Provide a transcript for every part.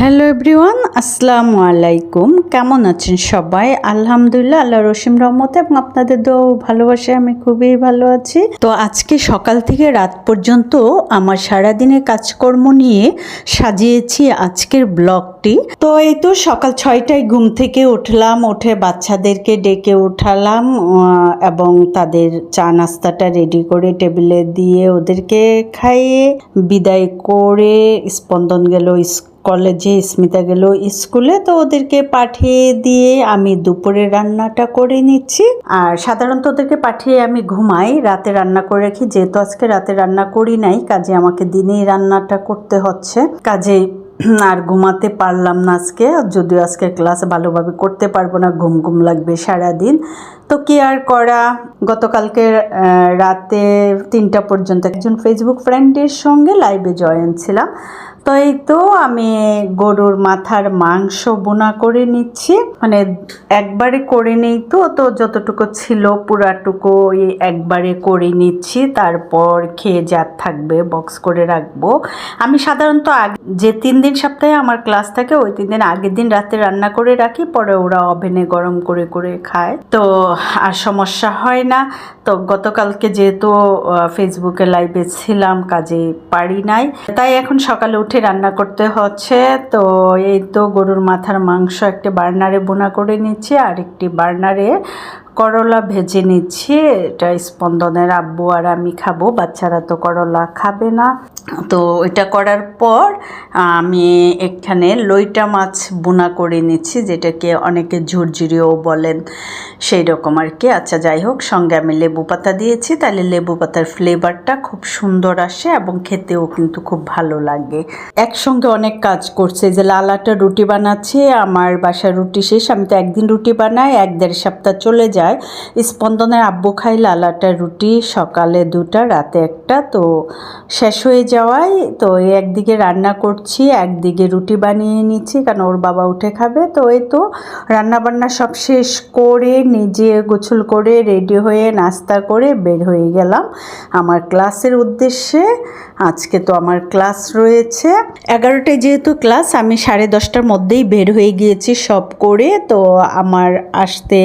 Hello everyone, আসসালামু আলাইকুম। কেমন আছেন সবাই? আলহামদুলিল্লাহ আল্লাহ রসিম রহমতে এবং আপনাদের দো ভালোবাসে আমি খুবই ভালো আছি। তো আজকে সকাল থেকে রাত পর্যন্ত আমার সারাদিনের কাজকর্ম নিয়ে সাজিয়েছি আজকের ব্লগটি। তো এই তো সকাল ছয়টায় ঘুম থেকে উঠলাম, উঠে বাচ্চাদেরকে ডেকে উঠালাম এবং তাদের চা নাস্তাটা রেডি করে টেবিলে দিয়ে ওদেরকে খাইয়ে বিদায় করে স্পন্দন গেল কলেজে স্মিতা গেল স্কুলে, তো ওদেরকে পাঠিয়ে দিয়ে আমি দুপুরে রান্নাটা করে নিচ্ছি। আর সাধারণত ওদেরকে পাঠিয়ে আমি ঘুমাই, রাতে রান্না করে রাখি। যেহেতু আজকে রাতে রান্না করি নাই, কাজে আমাকে দিনেই রান্নাটা করতে হচ্ছে। কাজে আর ঘুমাতে পারলাম না আজকে, যদিও আজকে ক্লাস ভালোভাবে করতে পারব না, ঘুম ঘুম লাগবে সারাদিন। তো কি আর করা? গতকালকে রাতে তিনটা পর্যন্ত একজন ফেসবুক ফ্রেন্ডের সঙ্গে লাইভে জয়েন ছিলাম। তো এই তো আমি গরুর মাথার মাংস বোনা করে নিচ্ছি। মানে একবারে করে নেই তো তো যতটুকু ছিল পুরাটুকু একবারে করে নিচ্ছি। তারপর খেয়ে যা থাকবে বক্স করে রাখব। আমি সাধারণত আগ- যে তিন দিন সপ্তাহে আমার ক্লাস থাকে, ওই তিন দিন আগের দিন রাতে রান্না করে রাখি, পরে ওরা ওভেনে গরম করে করে খায়। তো আর সমস্যা হয় না। তো গতকালকে যেহেতু ফেসবুকে লাইভে ছিলাম, কাজে পারি নাই। তাই এখন সকালে উঠে রান্না করতে হচ্ছে। তো এই তো গরুর মাথার মাংস একটি বার্নারে বোনা করে নিচ্ছি আর একটি বার্নারে করলা ভেজে নিচ্ছি। এটা স্পন্দনের আব্বু আর আমি খাব, বাচ্চারা তো করলা খাবে না। তো এটা করার পর আমি এখানে লইটা মাছ বোনা করে নিচ্ছি, যেটাকে অনেকে ঝুরঝুরিও বলেন সেই রকম আর কি। আচ্ছা যাই হোক, সঙ্গে আমি লেবু পাতা দিয়েছি। তাহলে লেবু পাতার ফ্লেভারটা খুব সুন্দর আসে এবং খেতেও কিন্তু খুব ভালো লাগে। একসঙ্গে অনেক কাজ করছে। যে লালাটা রুটি বানাচ্ছে, আমার বাসার রুটি শেষ, আমি তো একদিন রুটি বানাই, এক দেড় সপ্তাহ চলে যায়। স্পন্দনের আব্বু খাই লালাটা রুটি, সকালে দুটা, রাতে একটা। তো শেষ হয়ে যাওয়ায় তো একদিকে রান্না করছি, একদিকে রুটি বানিয়ে নিচ্ছি, কারণ ওর বাবা উঠে খাবে। তো এই তো রান্নাবান্না সব শেষ করে নিজে গোছল করে রেডি হয়ে নাস্তা করে বের হয়ে গেলাম। আমার ক্লাসের উদ্দেশ্যে আজকে তো আমার ক্লাস রয়েছে। এগারোটায় যেহেতু ক্লাস, আমি সাড়ে দশটার মধ্যেই বের হয়ে গিয়েছি সব করে। তো আমার আসতে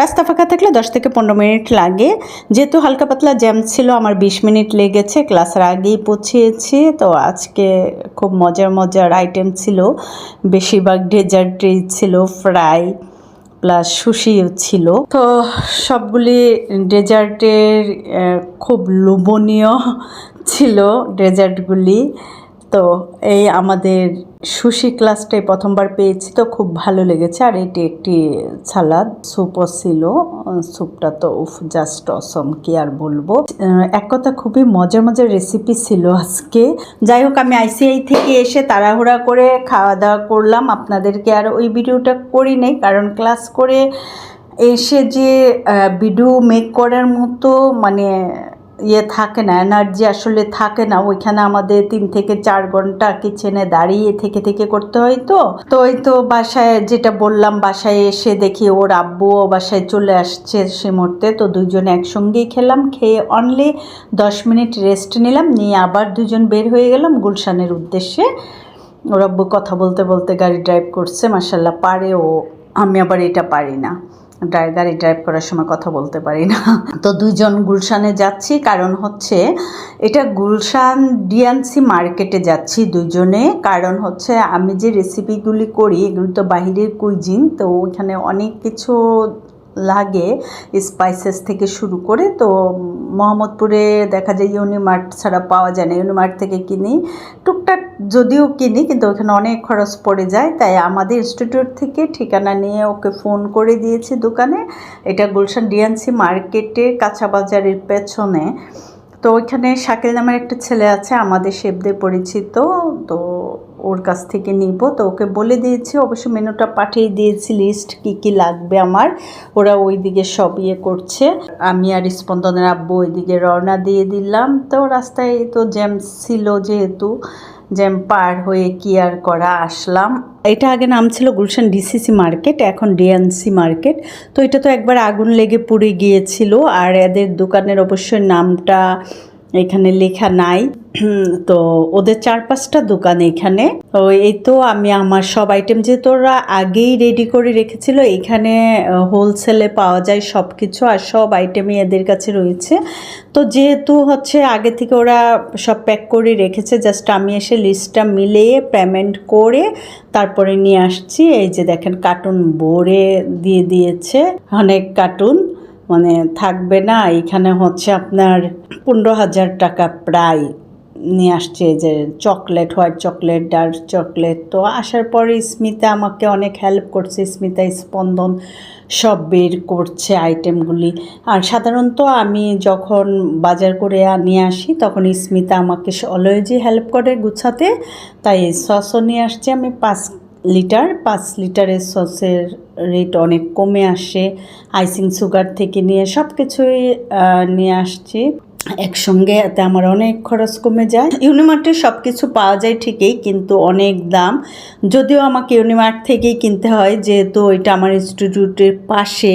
রাস্তা ফাঁকা থাকলে দশ থেকে পনেরো মিনিট লাগে। যেহেতু হালকা পাতলা জ্যাম ছিল, আমার বিশ মিনিট লেগেছে, ক্লাসের আগেই পৌঁছেছি। তো আজকে খুব মজার মজার আইটেম ছিল। বেশিরভাগ ডেজার্টই ছিল, ফ্রাই প্লাস সুশিও ছিল। তো সবগুলি ডেজার্টের খুব লোভনীয় ছিল ডেজার্টগুলি। তো এই আমাদের সুশি ক্লাসটাই প্রথমবার পেয়েছি, তো খুব ভালো লেগেছে। আর এটি একটি সালাদ স্যুপও ছিল। স্যুপটা তো উফ জাস্ট অসম কি আর বলব। এক কথা, খুবই মজার মজার রেসিপি ছিল আজকে। যাই হোক, আমি আইসিআই থেকে এসে তাড়াহুড়া করে খাওয়া দাওয়া করলাম। আপনাদেরকে আর ওই ভিডিওটা করি নাই, কারণ ক্লাস করে এসে যে ভিডিও মেক করার মতো মানে ইয়ে থাকে না, এনার্জি আসলে থাকে না। ওইখানে আমাদের তিন থেকে চার ঘণ্টা কিচেনে দাঁড়িয়ে থেকে থেকে করতে হয় তো। তো ওই তো বাসায় যেটা বললাম, বাসায় এসে দেখি ওর আব্বুও বাসায় চলে আসছে সে মুহূর্তে। তো দুজনে একসঙ্গেই খেলাম, খেয়ে অনলি দশ মিনিট রেস্ট নিলাম, নিয়ে আবার দুজন বের হয়ে গেলাম গুলশানের উদ্দেশ্যে। ওর আব্বু কথা বলতে বলতে গাড়ি ড্রাইভ করছে মাসাল্লাহ পারে ও আমি আবার এটা পারি না। ড্রাই গাড়ি ড্রাইভ করার সময় কথা বলতে পারি না। তো দুইজন গুলশানে যাচ্ছি, কারণ হচ্ছে এটা গুলশান ডিএনসি মার্কেটে যাচ্ছি দুজনে। কারণ হচ্ছে আমি যে রেসিপিগুলি করি, এগুলো তো বাহিরের কুইজিন তো ওখানে অনেক কিছু লাগে স্পাইসেস থেকে শুরু করে। তো মোহাম্মদপুরে দেখা যায় ইউনিমার্ট ছাড়া পাওয়া যায় না। ইউনিমার্ট থেকে কিনি। টুকটাক যদিও কিনি, কিন্তু ওখানে অনেক খরচ পড়ে যায়। তাই আমাদের ইনস্টিটিউট থেকে ঠিকানা নিয়ে ওকে ফোন করে দিয়েছি দোকানে। এটা গুলশান ডিএনসি মার্কেটে কাঁচা বাজারের পেছনে। তো ওইখানে শাকিল নামের একটা ছেলে আছে, আমাদের শেফদের পরিচিত। তো ওর কাছ থেকে নিব। তো ওকে বলে দিয়েছি, অবশ্য মেনুটা পাঠিয়ে দিয়েছি লিস্ট কি কি লাগবে আমার। ওরা ওই দিকে সব ইয়ে করছে। আমি আর স্পন্দনের আব্বু ওইদিকে রওনা দিয়ে দিলাম। তো রাস্তায় তো জ্যাম ছিল যেহেতু, জ্যাম পার হয়ে কি আর করা আসলাম। এটা আগে নাম ছিল গুলশান ডিসিসি মার্কেট, এখন ডিএনসি মার্কেট। তো এটা তো একবার আগুন লেগে পুড়ে গিয়েছিল। আর এদের দোকানের অবশ্যই নামটা এখানে লেখা নাই। তো ওদের চার পাঁচটা দোকান এখানে। তো এই তো আমি আমার সব আইটেম যেহেতু ওরা আগেই রেডি করে রেখেছিল, এখানে হোলসেলে পাওয়া যায় সব কিছু আর সব আইটেমই এদের কাছে রয়েছে। তো যেহেতু হচ্ছে আগে থেকে ওরা সব প্যাক করে রেখেছে জাস্ট আমি এসে লিস্টটা মিলিয়ে পেমেন্ট করে তারপরে নিয়ে আসছি। এই যে দেখেন কার্টুন ভরে দিয়ে দিয়েছে, অনেক কার্টুন মানে থাকবে না। এখানে হচ্ছে আপনার পনেরো হাজার টাকা প্রায় নিয়ে আসছে যে chocolate, white chocolate, dark chocolate. তো আসার পরে স্মিতা আমাকে অনেক হেল্প করছে। স্মিতা স্পন্দন সব বের করছে আইটেমগুলি আর সাধারণত আমি যখন বাজার করে নিয়ে আসি, তখন স্মিতা আমাকে অলওয়েজই হেল্প করে গুছাতে। তাই সসও নিয়ে আসছে আমি পাঁচ লিটার, পাঁচ লিটারের সসের রেট অনেক কমে আসে। আইসিং সুগার থেকে নিয়ে সব কিছুই নিয়ে আসছি। একসঙ্গে এতে আমার অনেক খরচ কমে যায়। ইউনিমার্টে সব কিছু পাওয়া যায় ঠিকই, কিন্তু অনেক দাম। যদিও আমাকে ইউনিমার্ট থেকেই কিনতে হয়, যেহেতু এটা আমার ইনস্টিটিউটের পাশে।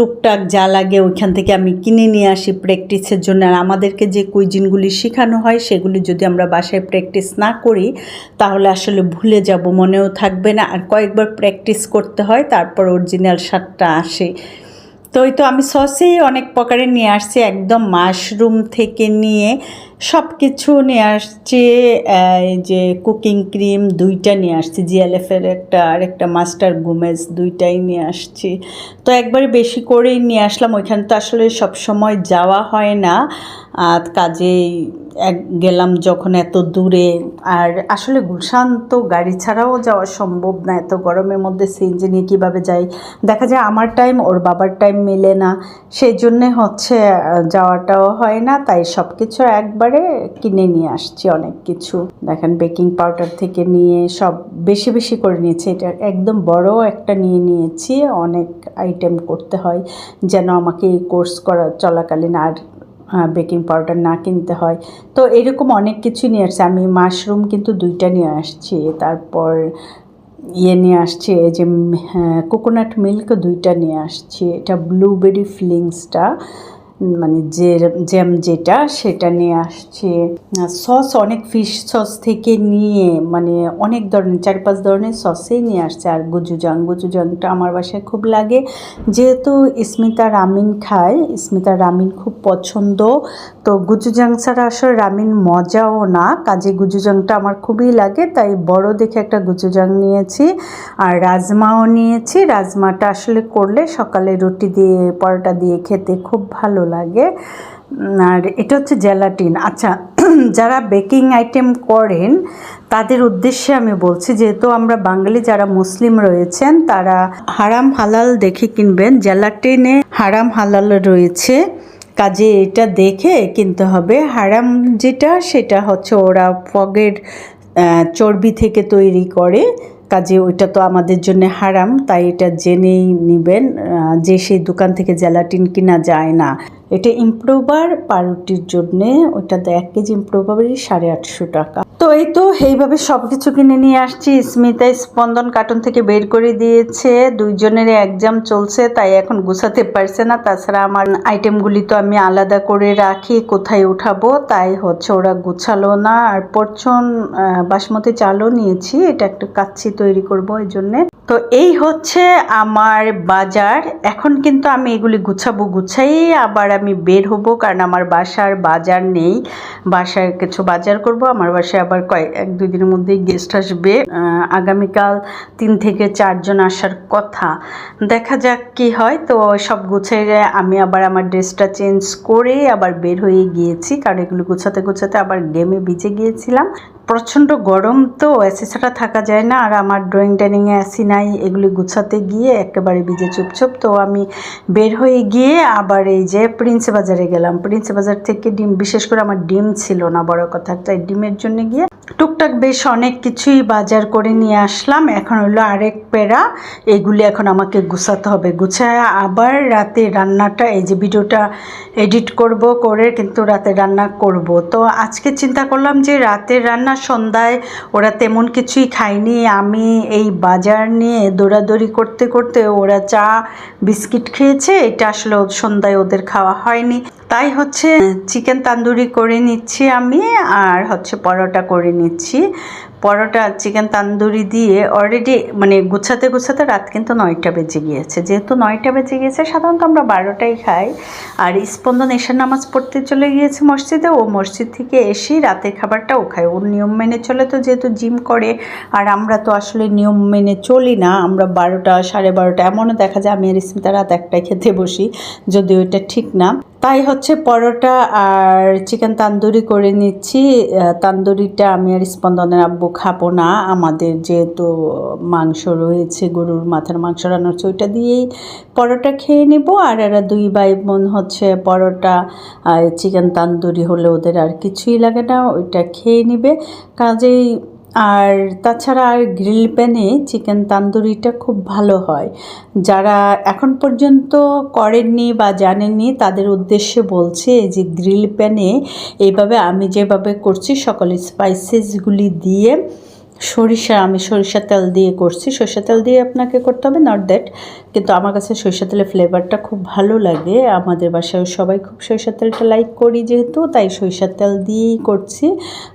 টুকটাক যা লাগে ওইখান থেকে আমি কিনে নিয়ে আসি প্র্যাকটিসের জন্য। আর আমাদেরকে যে কুইজিনগুলি শেখানো হয়, সেগুলি যদি আমরা বাসায় প্র্যাকটিস না করি, তাহলে আসলে ভুলে যাব, মনেও থাকবে না। আর কয়েকবার প্র্যাকটিস করতে হয়, তারপর অরিজিনাল স্বাদটা আসে। তো ওই তো আমি সসেই অনেক প্রকারের নিয়ে আসছি। একদম মাশরুম থেকে নিয়ে সব কিছু নিয়ে আসছি যে কুকিং ক্রিম দুইটা নিয়ে আসছি জিএলএফের একটা আর একটা মাস্টার গুমেজ দুইটাই নিয়ে আসছি। তো একবারে বেশি করেই নিয়ে আসলাম, ওইখানে তো আসলে সব সময় যাওয়া হয় না। আর কাজেই এক গেলাম যখন এত দূরে। আর আসলে গুলশান তো গাড়ি ছাড়াও যাওয়া সম্ভব না, এত গরমের মধ্যে সিএনজি নিয়ে কীভাবে যাই? দেখা যায় আমার টাইম ওর বাবার টাইম মেলে না, সেই জন্যে হচ্ছে যাওয়াটাও হয় না, তাই সব কিছু একবারে কিনে নিয়ে আসছি অনেক কিছু। দেখেন, বেকিং পাউডার থেকে নিয়ে সব বেশি বেশি করে নিয়েছি। এটা একদম বড় একটা নিয়ে নিয়েছি। অনেক আইটেম করতে হয় যেন আমাকে এই কোর্স করা চলাকালীন আর বেকিং পাউডার না কিনতে হয়। তো এরকম অনেক কিছু নিয়ে আসছে। আমি মাশরুম কিন্তু দুইটা নিয়ে আসছি। তারপর ইয়ে নিয়ে আসছি, এই যে কোকোনাট মিল্ক দুইটা নিয়ে আসছি। এটা ব্লুবেরি ফিলিংসটা মানে যে জ্যাম যেটা, সেটা নিয়ে আসছে। সস অনেক ফিশ সস থেকে নিয়ে মানে অনেক ধরনের, চার পাঁচ ধরনের সসেই নিয়ে আসছে। আর গুজুজাং, গুজুজাংটা আমার বাসায় খুব লাগে। যেহেতু স্মিতা রামিন খায়, স্মিতা রামিন খুব পছন্দ। তো গুজুজাং ছাড়া আসলে রামিন মজাও না, কাজে গুজুজাংটা আমার খুবই লাগে। তাই বড় দেখে একটা গুজুজাং নিয়েছি, আর রাজমাও নিয়েছি। রাজমাটা আসলে করলে সকালে রুটি দিয়ে, পরোটা দিয়ে খেতে খুব ভালো লাগে। আর এটা হচ্ছে জেলাটিন আচ্ছা যারা বেকিং আইটেম করেন, তাদের উদ্দেশ্যে আমি বলছি, যেহেতু আমরা বাঙালি যারা মুসলিম রয়েছেন, তারা হারাম হালাল দেখে কিনবেন। জেলাটিনে হারাম হালাল রয়েছে। কাজে এটা দেখে কিনতে হবে। হারাম যেটা, সেটা হচ্ছে ওরা ফগের চর্বি থেকে তৈরি করে। কাজে ওইটা তো আমাদের জন্য হারাম, তাই এটা জেনেই নেবেন। যে সেই দোকান থেকে জেলাটিন কিনা যায় না। এটা ইমপ্রুভার পাউরুটির জন্যে ওইটা এক কেজি ইমপ্রুভারই সাড়ে আটশো টাকা। তো এই তো এইভাবে সব কিছু কিনে নিয়ে আসছি। স্মিতা স্পন্দন কার্টুন থেকে বের করে দিয়েছে। দুইজনের এক্সাম চলছে, তাই এখন গুছাতে পারছে না। তাছাড়া আমার আইটেমগুলি তো আমি আলাদা করে রাখি, কোথায় উঠাবো, তাই হচ্ছে ওরা গুছালো না। আর পরচন বাসমতি চালও নিয়েছি, এটা একটু কাচ্ছি তৈরি করব এই জন্যে। তো এই হচ্ছে আমার বাজার। এখন কিন্তু আমি এগুলি গুছাবো গুছাই আবার আমি বের হব, কারণ আমার বাসার বাজার নেই। বাসায় কিছু বাজার করব, আমার বাসায় আবার কয়েক এক, দুই দিনের মধ্যেই গেস্ট আসবে। আগামীকাল তিন থেকে চারজন আসার কথা। দেখা যাক কি হয়। তো সব গুছিয়ে আমি আবার আমার ড্রেসটা চেঞ্জ করে আবার বের হয়ে গিয়েছি, কারণ এগুলো গুছাতে গুছাতে আবার গেমে ভিজে গিয়েছিলাম। প্রচণ্ড গরম তো, এসি ছাড়া থাকা যায় না। আর আমার ড্রয়িং ডাইনিংয়ে এসি নাই, এগুলি গুছাতে গিয়ে একেবারে ভিজে চুপচুপ। তো আমি বের হয়ে গিয়ে আবার এই যে প্রিন্স বাজারে গেলাম। প্রিন্স বাজার থেকে ডিম, বিশেষ করে আমার ডিম ছিল না, বড় কথা। তাই ডিমের জন্য গিয়ে টুকটাক বেশ অনেক কিছুই বাজার করে নিয়ে আসলাম। এখন হলো আরেক পেরা এগুলি এখন আমাকে গুছাতে হবে। গুছায় আবার রাতে রান্নাটা, এই যে ভিডিওটা এডিট করব করে কিন্তু রাতে রান্না করব। তো আজকে চিন্তা করলাম যে রাতের রান্না সন্ধ্যায় ওরা তেমন কিছুই খায়নি। আমি এই বাজার নিয়ে দৌড়াদৌড়ি করতে করতে ওরা চা, বিস্কিট খেয়েছে। এটা আসলে সন্ধ্যায় ওদের খাওয়া হয়নি। তাই হচ্ছে, চিকেন তান্দুরি করে নিচ্ছি আমি আর হচ্ছে পরোটা করে নিচ্ছি। পরোটা, চিকেন তান্দুরি দিয়ে অলরেডি মানে গুছাতে গুছাতে রাত কিন্তু নয়টা বেজে গিয়েছে। যেহেতু নয়টা বেজে গিয়েছে, সাধারণত আমরা বারোটাই খাই। আর স্পন্দন এশার নামাজ পড়তে চলে গিয়েছে মসজিদে, ও মসজিদ থেকে এসেই রাতের খাবারটা ও খায়। ওর নিয়ম মেনে চলে তো যেহেতু জিম করে, আর আমরা তো আসলে নিয়ম মেনে চলি না। আমরা বারোটা, সাড়ে বারোটা, এমনও দেখা যায় আমি আর স্মিতা রাত একটাই খেতে বসি, যদিও এটা ঠিক না। তাই হচ্ছে পরোটা আর চিকেন তান্দুরি করে নিচ্ছি। তান্দুরিটা আমি আর স্পন্দনের আব্বু খাব না। আমাদের যেহেতু মাংস রয়েছে, গরুর মাথার মাংস রান্না হচ্ছে ওইটা দিয়েই পরোটা খেয়ে নেব। আর এরা দুই ভাই বোন হচ্ছে পরোটা চিকেন তান্দুরি হলে ওদের আর কিছুই লাগে না, ওইটা খেয়ে নেবে। কাজেই আর তাছাড়া আর গ্রিল প্যানে চিকেন তান্দুরিটা খুব ভালো হয়। যারা এখন পর্যন্ত করেননি বা জানেননি, তাদের উদ্দেশ্যে বলছে যে গ্রিল প্যানে এইভাবে আমি যেভাবে করছি, সকল স্পাইসেসগুলি দিয়ে সরিষা, আমি সরিষা তেল দিয়ে করছি। সরিষা তেল দিয়ে আপনাকে করতে হবে নট দ্যাট কিন্তু আমার কাছে সরিষা তেলের ফ্লেভারটা খুব ভালো লাগে। আমাদের বাসায় সবাই খুব সরিষা তেলটা লাইক করি যেহেতু, তাই সরিষা তেল দিয়েই করছি।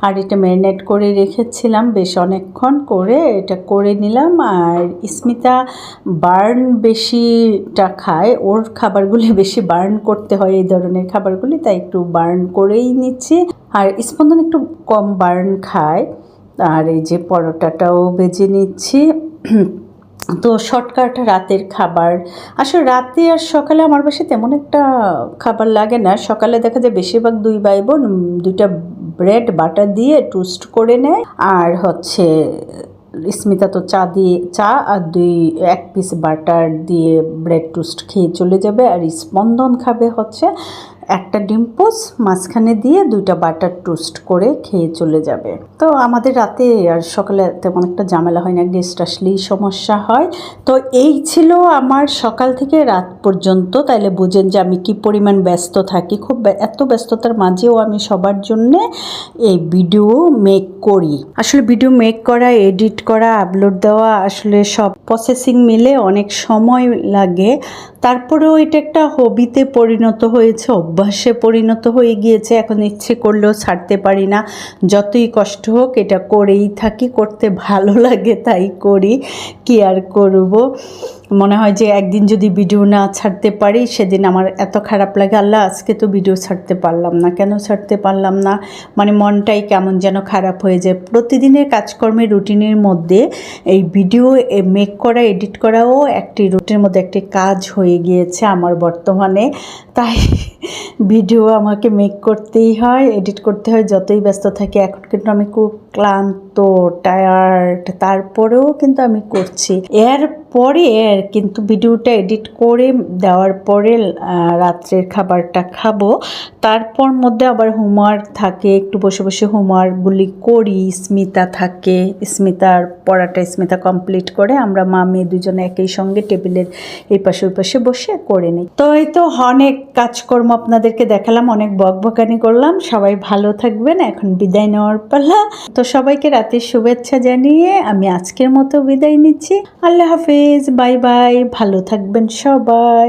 আর এটা ম্যারিনেট করে রেখেছিলাম বেশ অনেকক্ষণ করে, এটা করে নিলাম। আর স্মিতা বার্ন বেশিটা খায়, ওর খাবারগুলি বেশি বার্ন করতে হয় এই ধরনের খাবারগুলি, তাই একটু বার্ন করেই নিচ্ছি। আর স্পন্দন একটু কম বার্ন খায়। আর এই যে পরোটাটাও বেজে নিচ্ছি। তো শর্টকাট রাতের খাবার। আসলে রাতে আর সকালে আমার বাসায় তেমন একটা খাবার লাগে না। সকালে দেখা যায় বেশিরভাগ দুই ভাই বোন দুইটা ব্রেড, বাটার দিয়ে টোস্ট করে নেয়। আর হচ্ছে স্মিতা তো চা দিয়ে, চা আর দুই, এক পিস বাটার দিয়ে ব্রেড টোস্ট খেয়ে চলে যাবে। আর স্পন্দন খাবে হচ্ছে একটা ডিম পোস, মাঝখানে দিয়ে দুইটা বাটার টোস্ট করে খেয়ে চলে যাবে। তো আমাদের রাতে আর সকালে তেমন একটা ঝামেলা হয় না, গেস্ট আসলেই সমস্যা হয়। তো এই ছিল আমার সকাল থেকে রাত পর্যন্ত। তাইলে বুঝেন যে আমি কি পরিমাণ ব্যস্ত থাকি। খুব এত ব্যস্ততার মাঝেও আমি সবার জন্যে এই ভিডিও মেক করি। আসলে ভিডিও মেক করা এডিট করা আপলোড দেওয়া আসলে সব প্রসেসিং মিলে অনেক সময় লাগে। তারপরেও এটা একটা হবিতে পরিণত হয়েছে, অভ্যাসে পরিণত হয়ে গিয়েছে। এখন ইচ্ছে করলেও ছাড়তে পারি না। যতই কষ্ট হোক, এটা করেই থাকি। করতে ভালো লাগে, তাই করি। কি আর করব? মনে হয় যে একদিন যদি ভিডিও না ছাড়তে পারি, সেদিন আমার এত খারাপ লাগে। আল্লাহ, আজকে তো ভিডিও ছাড়তে পারলাম না। কেন ছাড়তে পারলাম না? মানে মনটাই কেমন যেন খারাপ হয়ে যায়। প্রতিদিনের কাজকর্মের রুটিনের মধ্যে এই ভিডিও মেক করা, এডিট করাও একটি রুটিনের মধ্যে একটি কাজ হয়ে গিয়েছে আমার বর্তমানে। তাই ভিডিও আমাকে মেক করতেই হয় এডিট করতে হয়, যতই ব্যস্ত থাকি। এখন কিন্তু আমি খুব ক্লান্ত টায়ার্ড তারপরেও কিন্তু আমি করছি। এর পরে এর কিন্তু ভিডিওটা এডিট করে দেওয়ার পরে রাত্রের খাবারটা খাব। তারপর মধ্যে আবার হোমওয়ার্ক থাকে, একটু বসে বসে হোমওয়ার্কগুলি করি, স্মিতা থাকে, স্মিতার পড়াটা স্মিতা কমপ্লিট করে আমরা মা মেয়ে দুজনে একই সঙ্গে টেবিলের এই পাশে ওই পাশে বসে করে নিই। তো এই তো অনেক কাজকর্ম আপনাদেরকে দেখালাম, অনেক বকবকানি করলাম, সবাই ভালো থাকবেন, এখন বিদায় নেওয়ার পালা। তো সবাইকে রাতের শুভেচ্ছা জানিয়ে আমি আজকের মতো বিদায় নিচ্ছি। আল্লাহ হাফিজ, বাই বাই, ভালো থাকবেন সবাই।